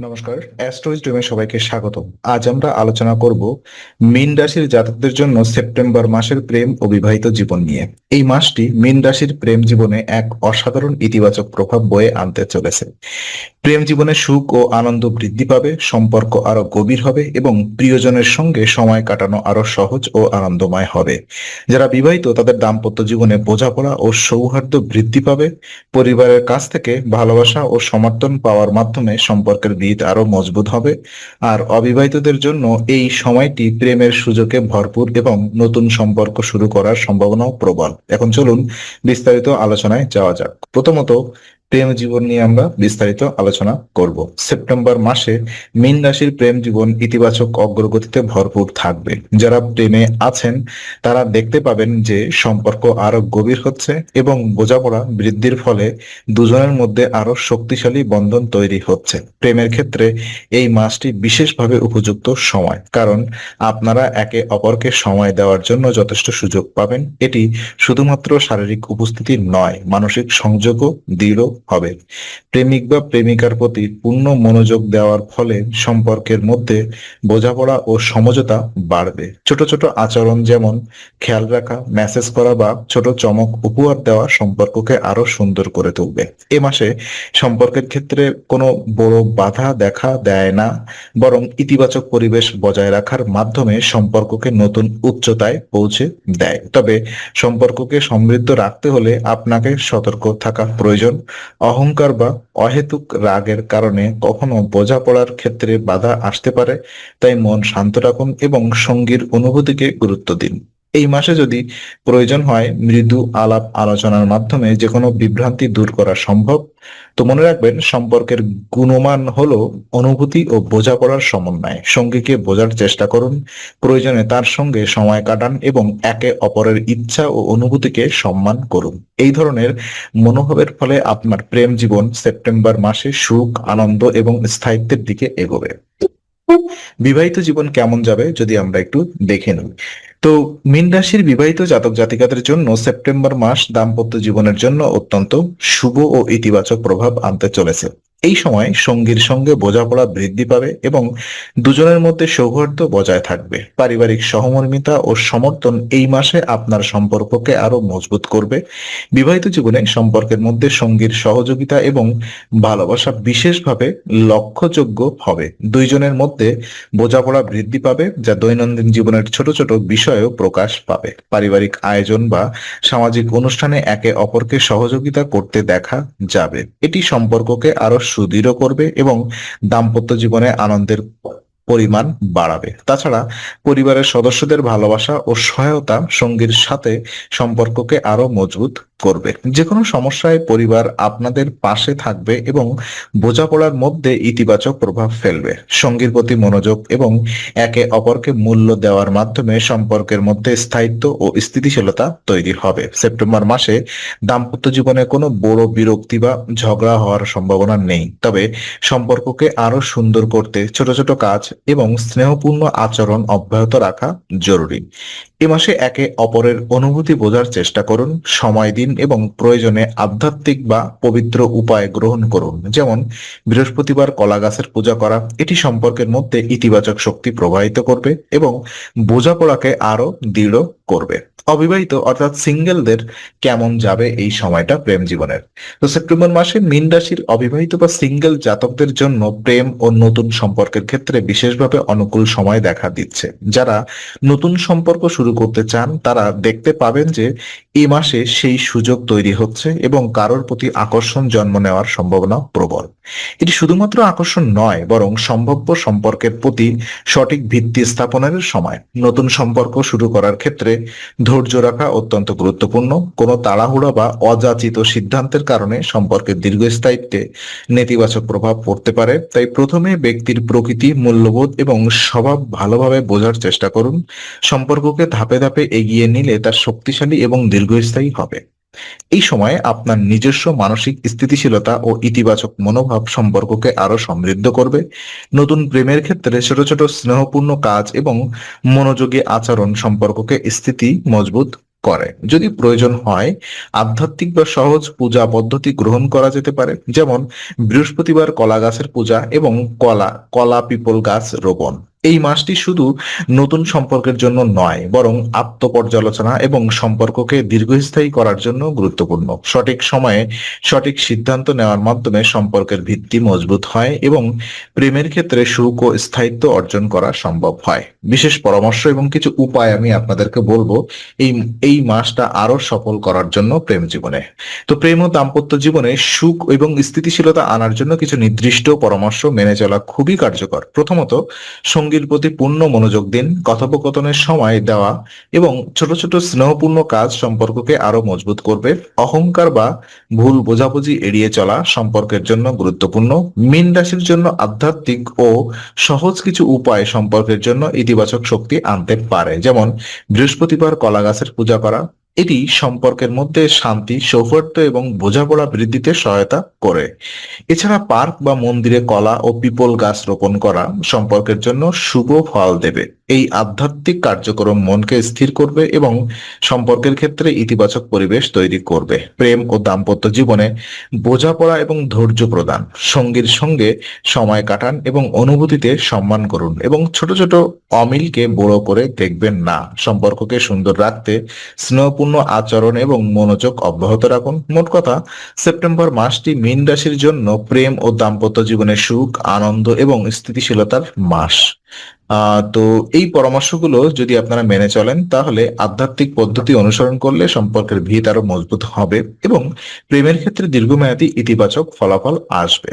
নমস্কার। অ্যাস্ট্রোইজ ডোমে সবাইকে স্বাগত আজ আমরা আলোচনা করব রাশির জাতকদের জন্য সেপ্টেম্বর মাসের প্রেম ও বিবাহিত জীবন নিয়ে। এই মাসটি রাশির প্রেম জীবনে এক অসাধারণ ইতিবাচক প্রভাব বয়ে আনতে চলেছে। প্রেম জীবনে সুখ ও আনন্দ বৃদ্ধি পাবে, সম্পর্ক আরও গভীর হবে এবং প্রিয়জনের সঙ্গে সময় কাটানো আরও সহজ ও আনন্দময় হবে। যারা বিবাহিত, তাদের দাম্পত্য জীবনে বোঝাপড়া ও সৌহার্দ্য বৃদ্ধি পাবে। পরিবারের কাছ থেকে ভালোবাসা ও সমর্থন পাওয়ার মাধ্যমে সম্পর্কের ভিত আরও মজবুত হবে। আর অবিবাহিতদের জন্য এই সময়টি প্রেমের সুযোগে ভরপুর এবং নতুন সম্পর্ক শুরু করার সম্ভাবনাও প্রবল। এখন চলুন বিস্তারিত আলোচনায় যাওয়া যাক। প্রথমত প্রেম জীবন নিয়ে আমরা বিস্তারিত আলোচনা করব। সেপ্টেম্বর মাসে মীন রাশির প্রেম জীবন ইতিবাচক অগ্রগতিতে ভরপুর থাকবে। যারা প্রেমে আছেন, তারা দেখতে পাবেন যে সম্পর্ক আরও গভীর হচ্ছে এবং বোঝাপড়া বৃদ্ধির ফলে দুজনের মধ্যে আরও শক্তিশালী বন্ধন তৈরি হচ্ছে। প্রেমের ক্ষেত্রে এই মাসটি বিশেষভাবে উপযুক্ত সময়, কারণ আপনারা একে অপরকে সময় দেওয়ার জন্য যথেষ্ট সুযোগ পাবেন। এটি শুধুমাত্র শারীরিক উপস্থিতি নয়, মানসিক সংযোগও দৃঢ় হবে। প্রেমিক বা প্রেমিকার প্রতি পূর্ণ মনোযোগ দেওয়ার ফলে সম্পর্কের মধ্যে বোঝাপড়া ও সমঝোতা বাড়বে। ছোট ছোট আচরণ যেমন খেয়াল রাখা মেসেজ করা বা ছোট চমক উপহার দেওয়া সম্পর্ককে আরও সুন্দর করে তুলবে। এ মাসে সম্পর্কের ক্ষেত্রে কোনো বড় বাধা দেখা দেয় না, বরং ইতিবাচক পরিবেশ বজায় রাখার মাধ্যমে সম্পর্ককে নতুন উচ্চতায় পৌঁছে দেয়। তবে সম্পর্ককে সমৃদ্ধ রাখতে হলে আপনাকে সতর্ক থাকা প্রয়োজন। অহংকার বা অহেতুক রাগের কারণে কখনো বোঝাপড়ার ক্ষেত্রে বাধা আসতে পারে। তাই মন শান্ত রাখুন এবং সঙ্গীর অনুভূতিকে গুরুত্ব দিন। এই মাসে যদি প্রয়োজন হয়, মৃদু আলাপ আলোচনার মাধ্যমে যে কোনো বিভ্রান্তি দূর করা সম্ভব। তো মনে রাখবেন, সম্পর্কের গুণমান হলো অনুভূতি ও বোঝাপড়ার সমন্বয়। সঙ্গীকে বোঝার চেষ্টা করুন, প্রয়োজনে তার সঙ্গে সময় কাটান এবং একে অপরের ইচ্ছা ও অনুভূতিকে সম্মান করুন। এই ধরনের মনোভাবের ফলে আপনার প্রেম জীবন সেপ্টেম্বর মাসে সুখ, আনন্দ এবং স্থায়িত্বের দিকে এগোবে। বিবাহিত জীবন কেমন যাবে যদি আমরা একটু দেখে নিই। তো মীন রাশির বিবাহিত জাতক জাতিকাদের জন্য সেপ্টেম্বর মাস দাম্পত্য জীবনের জন্য অত্যন্ত শুভ ও ইতিবাচক প্রভাব আনতে চলেছে। এই সময় সঙ্গীর সঙ্গে বোঝাপড়া বৃদ্ধি পাবে এবং দুজনের মধ্যে সৌহার্দ্য বজায় থাকবে। পারিবারিক সহমর্মিতা ও সমর্থন এই মাসে আপনার সম্পর্ককে আরও মজবুত করবে। বিবাহিত জীবনে সম্পর্কের মধ্যে সঙ্গীর সহযোগিতা এবং ভালোবাসা বিশেষভাবে লক্ষ্যযোগ্য হবে। দুইজনের মধ্যে বোঝাপড়া বৃদ্ধি পাবে, যা দৈনন্দিন জীবনের ছোট ছোট বিষয়েও প্রকাশ পাবে। পারিবারিক আয়োজন বা সামাজিক অনুষ্ঠানে একে অপরকে সহযোগিতা করতে দেখা যাবে। এটি সম্পর্ককে আরও সুদৃঢ় করবে এবং দাম্পত্য জীবনে আনন্দের পরিমাণ বাড়াবে। তাছাড়া পরিবারের সদস্যদের ভালোবাসা ও সহায়তা সঙ্গীর সাথে সম্পর্ককে আরও মজবুত করবে। যে কোনো সমস্যায় পরিবার আপনাদের পাশে থাকবে এবং বোঝাপড়ার মধ্যে ইতিবাচক প্রভাব ফেলবে। সঙ্গীর প্রতি মনোযোগ এবং একে অপরকে মূল্য দেওয়ার মাধ্যমে সম্পর্কের মধ্যে স্থায়িত্ব ও স্থিতিশীলতা তৈরি হবে। সেপ্টেম্বর মাসে দাম্পত্য জীবনে কোনো বড় বিরক্তি বা ঝগড়া হওয়ার সম্ভাবনা নেই। তবে সম্পর্ককে আরও সুন্দর করতে ছোট ছোট কাজ এবং স্নেহপূর্ণ আচরণ অব্যাহত রাখা জরুরি। এ মাসে একে অপরের অনুভূতি বোঝার চেষ্টা করুন। সময় দিন এবং প্রয়োজনে আধ্যাত্মিক বা পবিত্র উপায় গ্রহণ করুন। যেমন, বৃহস্পতিবার কলা গাছের পূজা করা, এটি সম্পর্কের মধ্যে ইতিবাচক শক্তি প্রবাহিত করবে এবং বোঝাপড়াকে আরও দৃঢ় করবে। অবিবাহিত অর্থাৎ সিঙ্গেলদের কেমন যাবে এই সময়টা প্রেম জীবনের? তো সেপ্টেম্বর মাসে মীন রাশির অবিবাহিত বা সিঙ্গেল জাতকদের জন্য প্রেম ও নতুন সম্পর্কের ক্ষেত্রে বিশেষভাবে অনুকূল সময় দেখা দিচ্ছে। যারা নতুন সম্পর্ক শুরু করতে চান, তারা দেখতে পাবেন যে এ মাসে সেই সুযোগ তৈরি হচ্ছে এবং কারোর প্রতি আকর্ষণ জন্ম নেওয়ার সম্ভাবনা প্রবল। এটি শুধুমাত্র আকর্ষণ নয়, বরং সম্ভাব্য সম্পর্কের প্রতি সঠিক ভিত্তি স্থাপনের সময়। নতুন সম্পর্ক শুরু করার ক্ষেত্রে ধৈর্য রাখা অত্যন্ত গুরুত্বপূর্ণ। কোনো তাড়াহুড়া বা অযাচিত সিদ্ধান্তের কারণে সম্পর্কের দীর্ঘস্থায়িত্বে নেতিবাচক প্রভাব পড়তে পারে। তাই প্রথমে ব্যক্তির প্রকৃতি, মূল্যবোধ এবং স্বভাব ভালোভাবে বোঝার চেষ্টা করুন। সম্পর্ককে ধাপে ধাপে এগিয়ে নিলে তার শক্তিশালী এবং দীর্ঘস্থায়ী হবে। এই সময়ে আপনার নিজস্ব মানসিক স্থিতিশীলতা ও ইতিবাচক মনোভাব সম্পর্ককে আরও সমৃদ্ধ করবে। নতুন প্রেমের ক্ষেত্রে ছোট ছোট স্নেহপূর্ণ কাজ এবং মনোযোগী আচরণ সম্পর্ককে স্থিতি মজবুত করে। যদি প্রয়োজন হয়, আধ্যাত্মিক বা সহজ পূজা পদ্ধতি গ্রহণ করা যেতে পারে, যেমন বৃহস্পতিবার কলা গাছের পূজা এবং কলা কলা পিপল গাছ রোপণ। এই মাসটি শুধু নতুন সম্পর্কের জন্য নয়, বরং আত্মপর্যালোচনা এবং সম্পর্ককে দীর্ঘস্থায়ী করার জন্য গুরুত্বপূর্ণ। সঠিক সময়ে সঠিক সিদ্ধান্ত নেওয়ার মাধ্যমে সম্পর্কের ভিত্তি মজবুত হয় এবং প্রেমের ক্ষেত্রে সুখ ও স্থায়িত্ব অর্জন করা সম্ভব হয়। বিশেষ পরামর্শ এবং কিছু উপায় আমি আপনাদেরকে বলব, এই এই মাসটা আরও সফল করার জন্য প্রেম জীবনে। তো প্রেম ও দাম্পত্য জীবনে সুখ এবং স্থিতিশীলতা আনার জন্য কিছু নির্দিষ্ট পরামর্শ মেনে চলা খুবই কার্যকর। প্রথমত সঙ্গীর প্রতি পূর্ণ মনোযোগ দিন, কথোপকথনের সময় দেওয়া এবং ছোট ছোট স্নেহপূর্ণ কাজ সম্পর্ককে আরও মজবুত করবে। অহংকার বা ভুল বোঝাবুঝি এড়িয়ে চলা সম্পর্কের জন্য গুরুত্বপূর্ণ। মীন রাশির জন্য আধ্যাত্মিক ও সহজ কিছু উপায় সম্পর্কের জন্য ইতিবাচক শক্তি আনতে পারে, যেমন বৃহস্পতিবার কলা গাছের পূজা করা এটি সম্পর্কের মধ্যে শান্তি, সৌহার্দ্য এবং বোঝাপড়া বৃদ্ধিতে সহায়তা করে। এছাড়া পার্ক বা মন্দিরে কলা ও পিপল গাছ রোপণ করা সম্পর্কের জন্য শুভ ফল দেবে। এই আধ্যাত্মিক কার্যক্রম মনকে স্থির করবে এবং সম্পর্কের ক্ষেত্রে ইতিবাচক পরিবেশ তৈরি করবে। প্রেম ও দাম্পত্য জীবনে বোঝাপড়া এবং ধৈর্য প্রদান, সঙ্গীর সঙ্গে সময় কাটান এবং অনুভূতিতে সম্মান করুন এবং ছোট ছোট অমিলকে বড় করে দেখবেন না। সম্পর্ককে সুন্দর রাখতে স্নেহপূর্ণ আচরণ এবং মনোযোগ অব্যাহত রাখুন। মোট কথা, সেপ্টেম্বর মাসটি মীন রাশির জন্য প্রেম ও দাম্পত্য জীবনে সুখ, আনন্দ এবং স্থিতিশীলতার মাস। তো এই পরামর্শগুলো যদি আপনারা মেনে চলেন, তাহলে আধ্যাত্মিক পদ্ধতি অনুসরণ করলে সম্পর্কের ভিত আরও মজবুত হবে এবং প্রেমের ক্ষেত্রে দীর্ঘমেয়াদী ইতিবাচক ফলাফল আসবে।